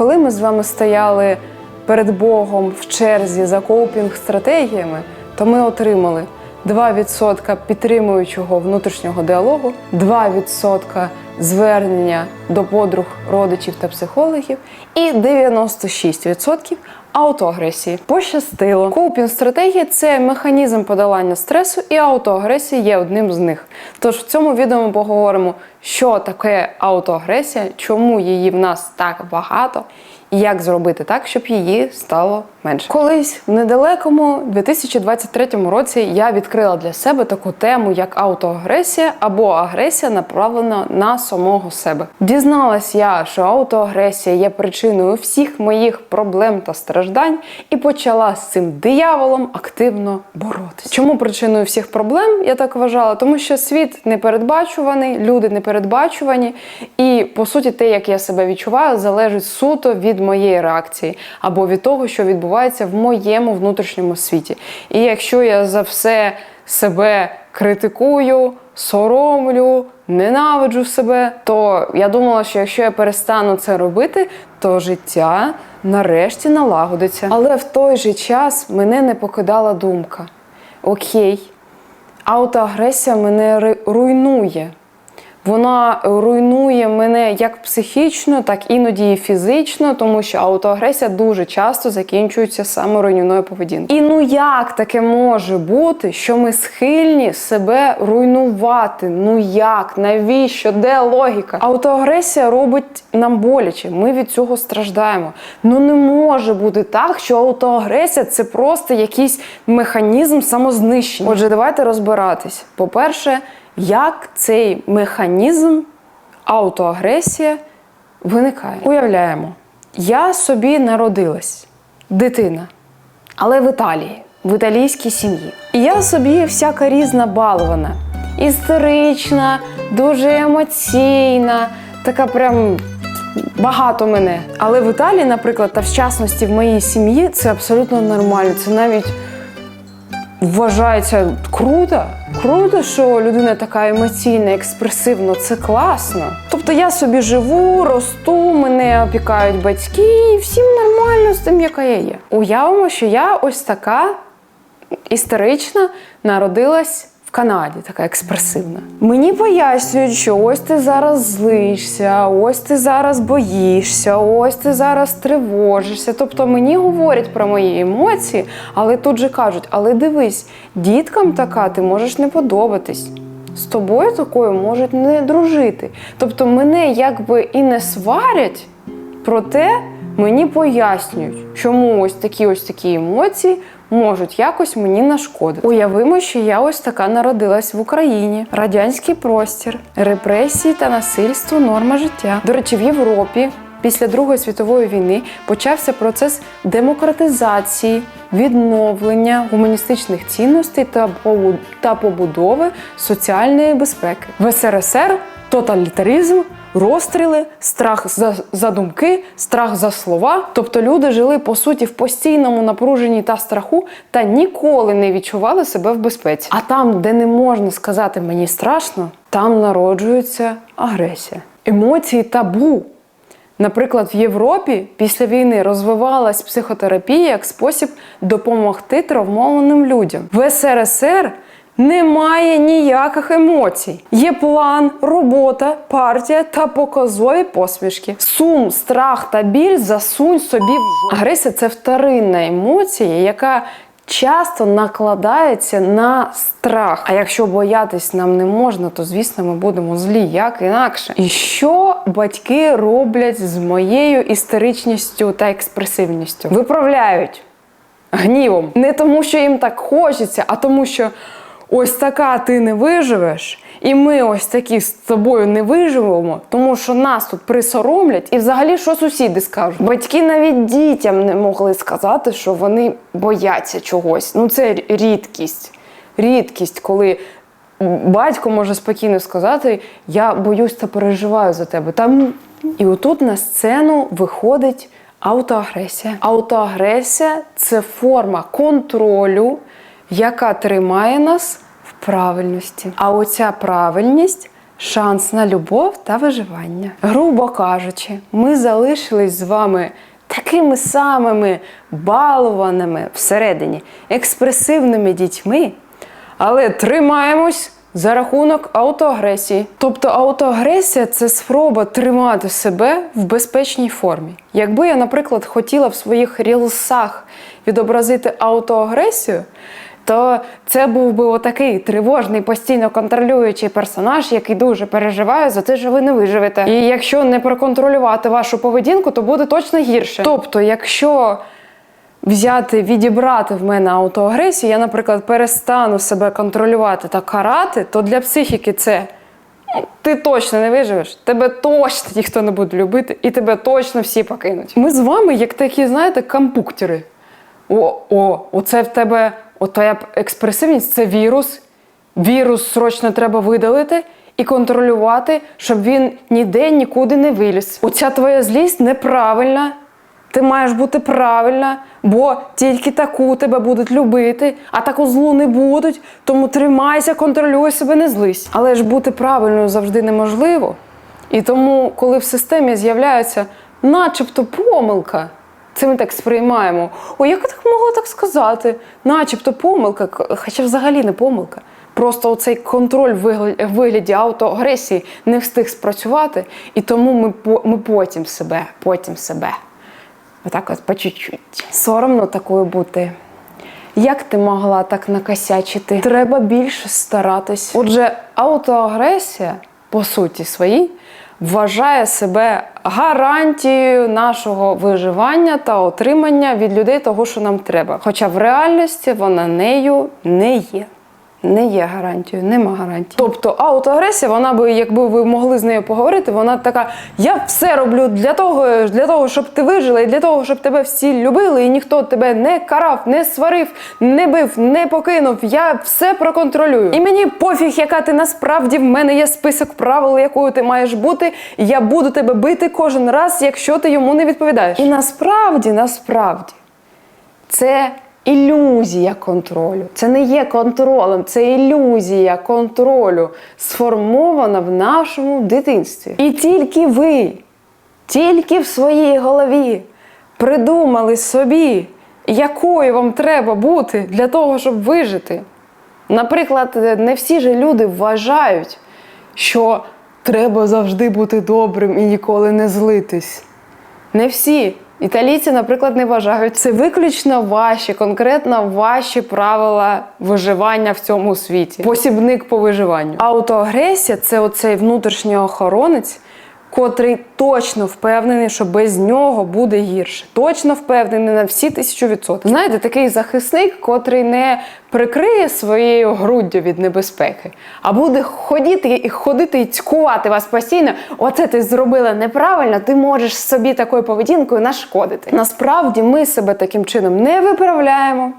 Коли ми з вами стояли перед Богом в черзі за коупінг-стратегіями, то ми отримали 2% підтримуючого внутрішнього діалогу, 2% звернення до подруг, родичів та психологів і 96% аутоагресії. Пощастило. Коупінг-стратегія це механізм подолання стресу, і аутоагресія є одним з них. Тож в цьому відео ми поговоримо, що таке аутоагресія, чому її в нас так багато, як зробити так, щоб її стало менше. Колись в недалекому 2023 році я відкрила для себе таку тему, як аутоагресія або агресія, направлена на самого себе. Дізналась я, що аутоагресія є причиною всіх моїх проблем та страждань, і почала з цим дияволом активно боротися. Чому причиною всіх проблем я так вважала? Тому що світ непередбачуваний, люди непередбачувані, і по суті, те, як я себе відчуваю, залежить суто від моєї реакції або від того, що відбувається в моєму внутрішньому світі. І якщо я за все себе критикую, соромлю, ненавиджу себе, то я думала, що якщо я перестану це робити, то життя нарешті налагодиться. Але в той же час мене не покидала думка: окей, аутоагресія мене руйнує. Вона руйнує мене як психічно, так іноді і фізично, тому що аутоагресія дуже часто закінчується саморуйнівною поведінкою. І ну як таке може бути, що ми схильні себе руйнувати? Ну як? Навіщо? Де логіка? Аутоагресія робить нам боляче. Ми від цього страждаємо. Ну не може бути так, що аутоагресія це просто якийсь механізм самознищення. Отже, давайте розбиратись. По-перше, як цей механізм аутоагресія виникає. Уявляємо, я собі народилась, дитина, але в Італії, в італійській сім'ї. І я собі всяка різна балована, істерична, дуже емоційна, така прям. Багато мене. Але в Італії, наприклад, та в частності в моїй сім'ї це абсолютно нормально. Це навіть вважається круто. Круто, що людина така емоційна, експресивна, це класно. Тобто я собі живу, росту, мене опікають батьки, і всім нормально з тим, яка я є. Уявимо, що я ось така істерична народилась в Канаді, така експресивна. Мені пояснюють, що ось ти зараз злишся, ось ти зараз боїшся, ось ти зараз тривожишся. Тобто мені говорять про мої емоції, але тут же кажуть: але дивись, діткам така ти можеш не подобатись. З тобою такою можуть не дружити. Тобто мене якби і не сварять, проте мені пояснюють, чому ось такі ось такі емоції можуть якось мені нашкодити. Уявимо, що я ось така народилась в Україні. Радянський простір, репресії та насильство норма життя. До речі, в Європі після Другої світової війни почався процес демократизації, відновлення гуманістичних цінностей та побудови соціальної безпеки. В СРСР тоталітаризм. Розстріли, страх за, за думки, страх за слова. Тобто люди жили по суті в постійному напруженні та страху та ніколи не відчували себе в безпеці. А там, де не можна сказати мені страшно, там народжується агресія. Емоції табу. Наприклад, в Європі після війни розвивалась психотерапія як спосіб допомогти травмованим людям. В СРСР немає ніяких емоцій. Є план, робота, партія та показові посмішки. Сум, страх та біль засунь собі в. Агресія це вторинна емоція, яка часто накладається на страх. А якщо боятись нам не можна, то звісно ми будемо злі, як інакше. І що батьки роблять з моєю істеричністю та експресивністю? Виправляють гнівом. Не тому, що їм так хочеться, а тому, що ось така ти не виживеш, і ми ось такі з тобою не виживемо, тому що нас тут присоромлять, і взагалі що сусіди скажуть. Батьки навіть дітям не могли сказати, що вони бояться чогось. Ну це рідкість. Рідкість, коли батько може спокійно сказати: Я боюсь та переживаю за тебе. Там і отут на сцену виходить аутоагресія. Аутоагресія це форма контролю, яка тримає нас в правильності. А оця правильність шанс на любов та виживання. Грубо кажучи, ми залишились з вами такими самими балованими всередині експресивними дітьми, але тримаємось за рахунок аутоагресії. Тобто аутоагресія це спроба тримати себе в безпечній формі. Якби я, наприклад, хотіла в своїх рілсах відобразити аутоагресію, то це був би отакий тривожний, постійно контролюючий персонаж, який дуже переживає за те, що ви не виживете. І якщо не проконтролювати вашу поведінку, то буде точно гірше. Тобто, якщо взяти, відібрати в мене аутоагресію, я, наприклад, перестану себе контролювати та карати, то для психіки це ну, ти точно не виживеш, тебе точно ніхто не буде любити, і тебе точно всі покинуть. Ми з вами, як такі, знаєте, кампуктери. О, о, оце в тебе, от експресивність це вірус. Вірус срочно треба видалити і контролювати, щоб він ніде нікуди не виліз. Оця твоя злість неправильна. Ти маєш бути правильна, бо тільки таку тебе будуть любити, а таку злу не будуть. Тому тримайся, контролюй себе, не злись. Але ж бути правильною завжди неможливо. І тому, коли в системі з'являється начебто помилка, це ми так сприймаємо. О, як так могла так сказати? Начебто помилка, хоча взагалі не помилка. Просто оцей контроль в вигляді аутоагресії не встиг спрацювати, і тому ми, ми потім себе, потім себе. Отак от по чуть-чуть. Соромно такою бути. Як ти могла так накосячити? Треба більше старатись. Отже, аутоагресія, по суті своїй, вважає себе гарантією нашого виживання та отримання від людей того, що нам треба. Хоча в реальності вона нею не є. Не є гарантією, нема гарантії. Тобто аутоагресія, вона би, якби ви могли з нею поговорити, вона така: я все роблю для того, для того, щоб ти вижила, і для того, щоб тебе всі любили, і ніхто тебе не карав, не сварив, не бив, не покинув. Я все проконтролюю. І мені пофіг, яка ти насправді в мене є список правил, якою ти маєш бути. і Я буду тебе бити кожен раз, якщо ти йому не відповідаєш. І насправді, насправді, це ілюзія контролю. Це не є контролем, це ілюзія контролю, сформована в нашому дитинстві. І тільки ви, тільки в своїй голові придумали собі, якою вам треба бути для того, щоб вижити. Наприклад, не всі ж люди вважають, що треба завжди бути добрим і ніколи не злитись. Не всі. Італійці, наприклад, не вважають це виключно ваші, конкретно ваші правила виживання в цьому світі. Посібник по виживанню. Аутоагресія це оцей внутрішній охоронець, котрий точно впевнений, що без нього буде гірше. Точно впевнений на всі тисячу відсотків. Знаєте, такий захисник, котрий не прикриє своєю груддю від небезпеки, а буде ходити і ходити і цькувати вас постійно. Оце ти зробила неправильно, ти можеш собі такою поведінкою нашкодити. Насправді ми себе таким чином не виправляємо.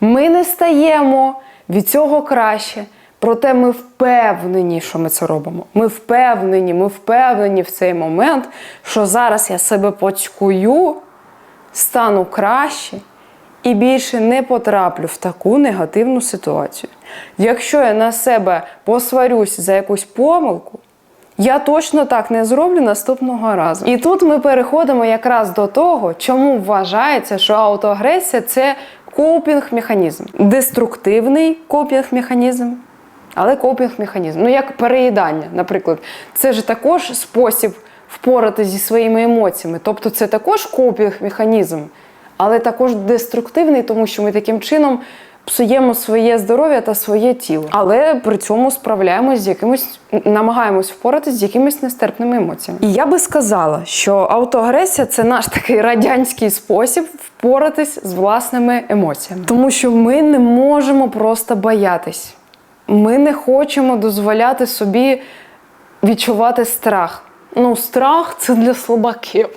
Ми не стаємо від цього краще. Проте ми впевнені, що ми це робимо. Ми впевнені, ми впевнені в цей момент, що зараз я себе поцькую, стану краще і більше не потраплю в таку негативну ситуацію. Якщо я на себе посварюсь за якусь помилку, я точно так не зроблю наступного разу. І тут ми переходимо якраз до того, чому вважається, що аутоагресія це копінг-механізм. Деструктивний копінг-механізм, але копінг-механізм. Ну, як переїдання, наприклад. Це ж також спосіб впоратися зі своїми емоціями. Тобто це також копінг-механізм, але також деструктивний, тому що ми таким чином псуємо своє здоров'я та своє тіло. Але при цьому справляємось з якимось, намагаємось впоратися з якимись нестерпними емоціями. І я би сказала, що аутоагресія це наш такий радянський спосіб впоратись з власними емоціями. Тому що ми не можемо просто боятись. Ми не хочемо дозволяти собі відчувати страх. Ну, страх це для слабаків.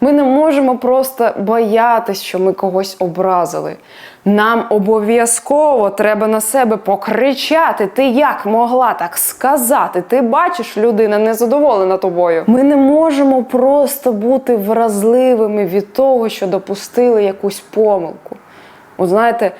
Ми не можемо просто боятись, що ми когось образили. Нам обов'язково треба на себе покричати. Ти як могла так сказати? Ти бачиш, людина незадоволена тобою. Ми не можемо просто бути вразливими від того, що допустили якусь помилку. От знаєте,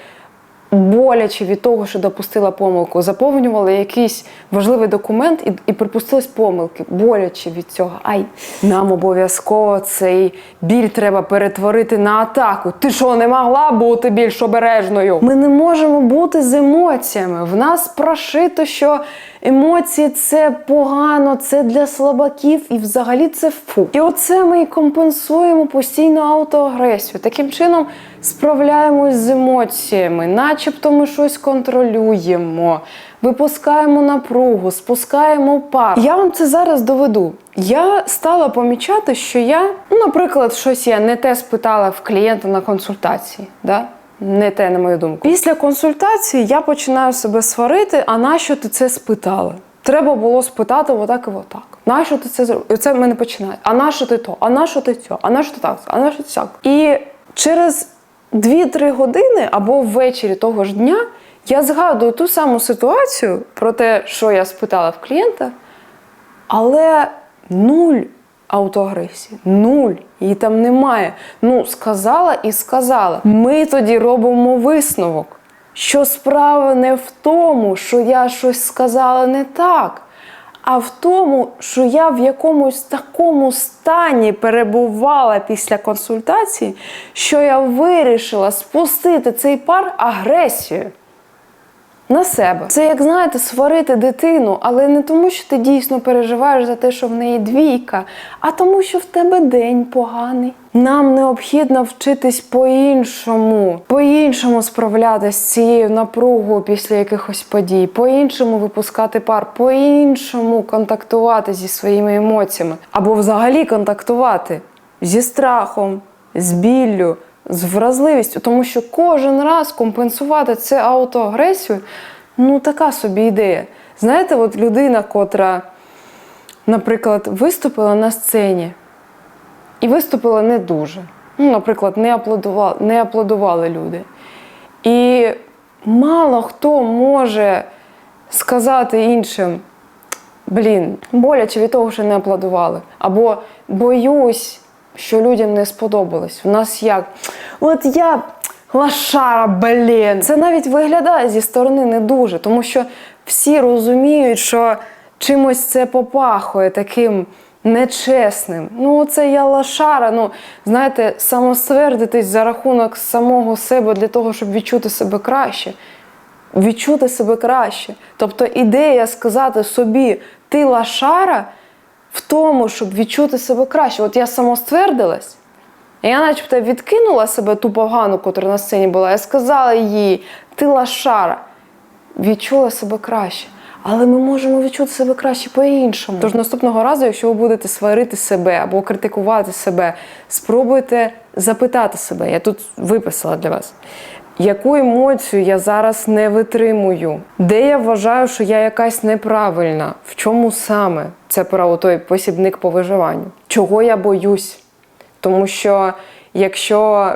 боляче від того, що допустила помилку. Заповнювала якийсь важливий документ і, і припустилась помилки. Боляче від цього. Ай, нам обов'язково цей біль треба перетворити на атаку. Ти що, не могла бути більш обережною? Ми не можемо бути з емоціями. В нас прошито, що емоції це погано, це для слабаків і взагалі це фу. І оце ми і компенсуємо постійно аутоагресію. Таким чином справляємось з емоціями, начебто ми щось контролюємо, випускаємо напругу, спускаємо пар. Я вам це зараз доведу. Я стала помічати, що я, ну, наприклад, щось я не те спитала в клієнта на консультації. Да? Не те, на мою думку. Після консультації я починаю себе сварити, а нащо ти це спитала? Треба було спитати отак і отак. Нащо ти це зробив? І це в мене починає. А нащо ти то? А нащо ти цього? А нащо ти так? А нащо ти так? І через 2-3 години або ввечері того ж дня я згадую ту саму ситуацію про те, що я спитала в клієнта, але нуль аутоагресії, нуль. Її там немає. Ну, сказала і сказала. Ми тоді робимо висновок, що справа не в тому, що я щось сказала не так, а в тому, що я в якомусь такому стані перебувала після консультації, що я вирішила спустити цей пар агресією на себе. Це як знаєте, сварити дитину, але не тому, що ти дійсно переживаєш за те, що в неї двійка, а тому, що в тебе день поганий. Нам необхідно вчитись по-іншому, по-іншому справлятися з цією напругою після якихось подій, по-іншому випускати пар, по-іншому контактувати зі своїми емоціями, або взагалі контактувати зі страхом, з біллю з вразливістю, тому що кожен раз компенсувати це аутоагресію ну така собі ідея. Знаєте, от людина, котра, наприклад, виступила на сцені і виступила не дуже. Ну, Наприклад, не аплодували, не аплодували люди. І мало хто може сказати іншим. Блін, боляче від того, що не аплодували. Або боюсь, що людям не сподобалось. У нас як? От я лошара, блін. Це навіть виглядає зі сторони не дуже, тому що всі розуміють, що чимось це попахує таким нечесним. Ну, це я лошара. Ну, знаєте, самосвердитись за рахунок самого себе для того, щоб відчути себе краще. Відчути себе краще. Тобто ідея сказати собі, ти лошара в тому, щоб відчути себе краще. От я самоствердилась, я начебто відкинула себе ту погану, котра на сцені була. Я сказала їй, ти лошара. Відчула себе краще. Але ми можемо відчути себе краще по-іншому. Тож наступного разу, якщо ви будете сварити себе або критикувати себе, спробуйте запитати себе. Я тут виписала для вас. Яку емоцію я зараз не витримую? Де я вважаю, що я якась неправильна? В чому саме? Це про той посібник по виживанню. Чого я боюсь? Тому що якщо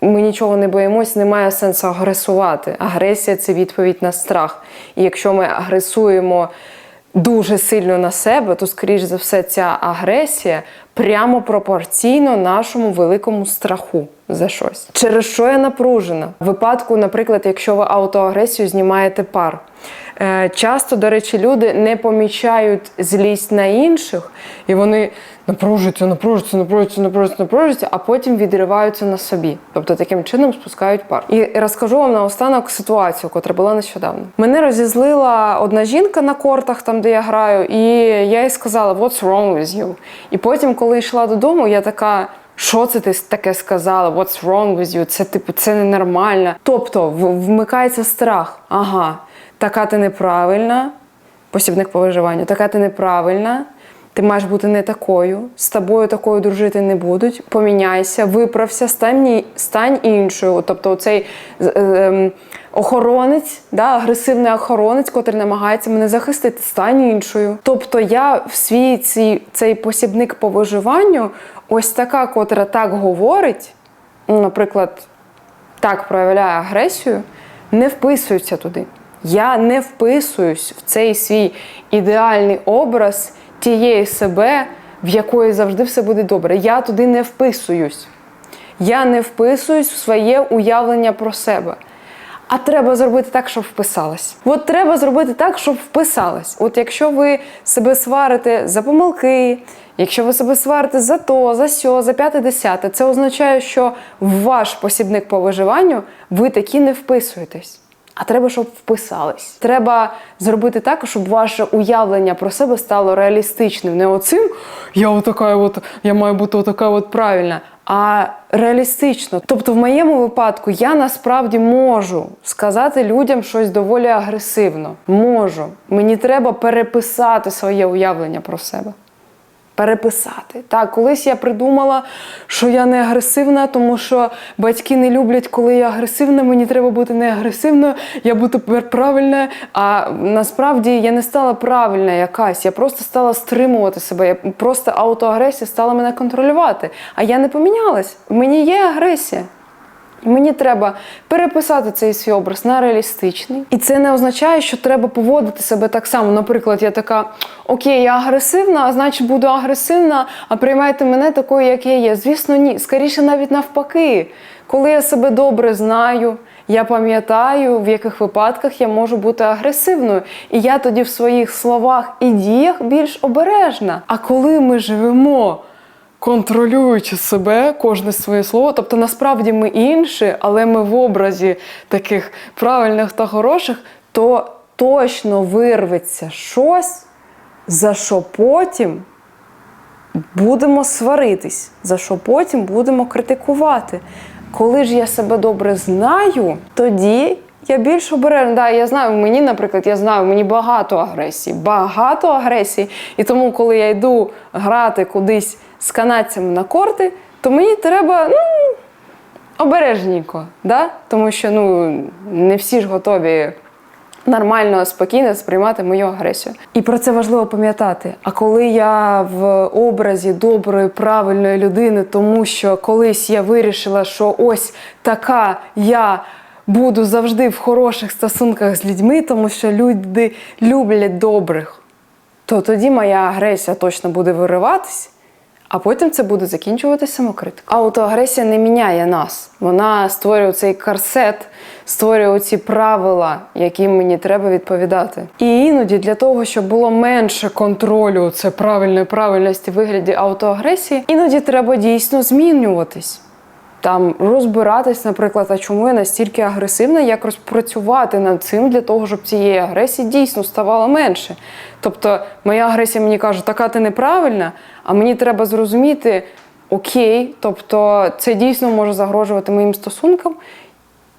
ми нічого не боїмось, немає сенсу агресувати. Агресія це відповідь на страх. І якщо ми агресуємо дуже сильно на себе, то, скоріш за все, ця агресія прямо пропорційно нашому великому страху за щось. Через що я напружена? В випадку, наприклад, якщо ви аутоагресію знімаєте пар. Е, Часто, до речі, люди не помічають злість на інших, і вони напружуються, напружуються, напружуються, напружуються, напружуються, а потім відриваються на собі. Тобто таким чином спускають пар. І розкажу вам наостанок ситуацію, котра була нещодавно. Мене розізлила одна жінка на кортах, там де я граю, і я їй сказала, what's wrong with you? І потім, коли йшла додому, я така. Що це ти таке сказала? What's wrong with you? Це типу це ненормально. Тобто вмикається страх. Ага, така ти неправильна. Посібник по така ти неправильна. Ти маєш бути не такою, з тобою такою дружити не будуть. Поміняйся, виправся, стань, стань іншою. Тобто, цей охоронець, да, агресивний охоронець, котрий намагається мене захистити, стань іншою. Тобто я в свій цей, цей посібник по виживанню, ось така, котра так говорить, ну, наприклад, так проявляє агресію, не вписуються туди. Я не вписуюсь в цей свій ідеальний образ тієї себе, в якої завжди все буде добре. Я туди не вписуюсь. Я не вписуюсь в своє уявлення про себе. А треба зробити так, щоб вписалось. От треба зробити так, щоб вписалось. От якщо ви себе сварите за помилки, якщо ви себе сварите за то, за сьо, за п'яте, десяте, це означає, що в ваш посібник по виживанню ви такі не вписуєтесь. А треба, щоб вписались. Треба зробити так, щоб ваше уявлення про себе стало реалістичним. Не оцим я отака, от я маю бути отака от правильна, а реалістично. Тобто, в моєму випадку я насправді можу сказати людям щось доволі агресивно. Можу. Мені треба переписати своє уявлення про себе. Переписати. Так, колись я придумала, що я не агресивна, тому що батьки не люблять, коли я агресивна. Мені треба бути не агресивною, я буду правильна. А насправді я не стала правильна якась. Я просто стала стримувати себе. Я просто аутоагресія стала мене контролювати. А я не помінялась. Мені є агресія. Мені треба переписати цей свій образ на реалістичний. І це не означає, що треба поводити себе так само. Наприклад, я така: Окей, я агресивна, а значить буду агресивна, а приймайте мене такою, як я є. Звісно, ні. Скоріше навіть навпаки. Коли я себе добре знаю, я пам'ятаю, в яких випадках я можу бути агресивною. І я тоді в своїх словах і діях більш обережна. А коли ми живемо контролюючи себе, кожне своє слово. Тобто, насправді ми інші, але ми в образі таких правильних та хороших, то точно вирветься щось, за що потім будемо сваритись, за що потім будемо критикувати. Коли ж я себе добре знаю, тоді я більш обережна. Да, я знаю, мені, наприклад, я знаю, мені багато агресії, багато агресії. І тому, коли я йду грати кудись з канадцями на корти, то мені треба ну, обережненько, да? тому що ну, не всі ж готові нормально, спокійно сприймати мою агресію. І про це важливо пам'ятати. А коли я в образі доброї, правильної людини, тому що колись я вирішила, що ось така я. Буду завжди в хороших стосунках з людьми, тому що люди люблять добрих, то тоді моя агресія точно буде вириватись, а потім це буде закінчуватися самокритикою. Аутоагресія не міняє нас. Вона створює цей корсет, створює ці правила, яким мені треба відповідати. І іноді для того, щоб було менше контролю, це правильної правильності вигляді аутоагресії, іноді треба дійсно змінюватись. Там розбиратись, наприклад, а чому я настільки агресивна, як розпрацювати над цим для того, щоб цієї агресії дійсно ставало менше. Тобто, моя агресія мені каже, така ти неправильна, а мені треба зрозуміти, окей, тобто це дійсно може загрожувати моїм стосункам,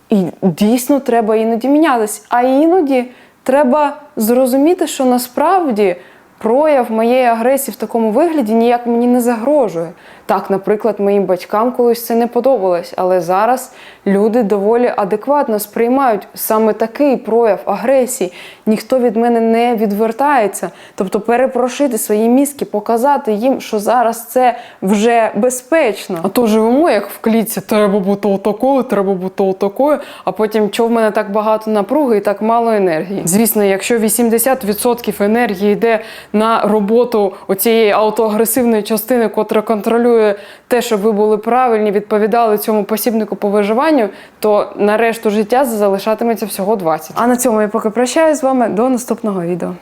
і дійсно треба іноді мінятись. А іноді треба зрозуміти, що насправді прояв моєї агресії в такому вигляді ніяк мені не загрожує. Так, наприклад, моїм батькам колись це не подобалось, але зараз люди доволі адекватно сприймають саме такий прояв агресії. Ніхто від мене не відвертається. Тобто перепрошити свої мізки, показати їм, що зараз це вже безпечно. А то живемо як в клітці, треба бути отакою, треба бути отакою, а потім що в мене так багато напруги і так мало енергії. Звісно, якщо 80% енергії йде на роботу оцієї аутоагресивної частини, котра контролює те, щоб ви були правильні, відповідали цьому посібнику по виживанню, то на решту життя залишатиметься всього 20. А на цьому я поки прощаюсь з вами до наступного відео.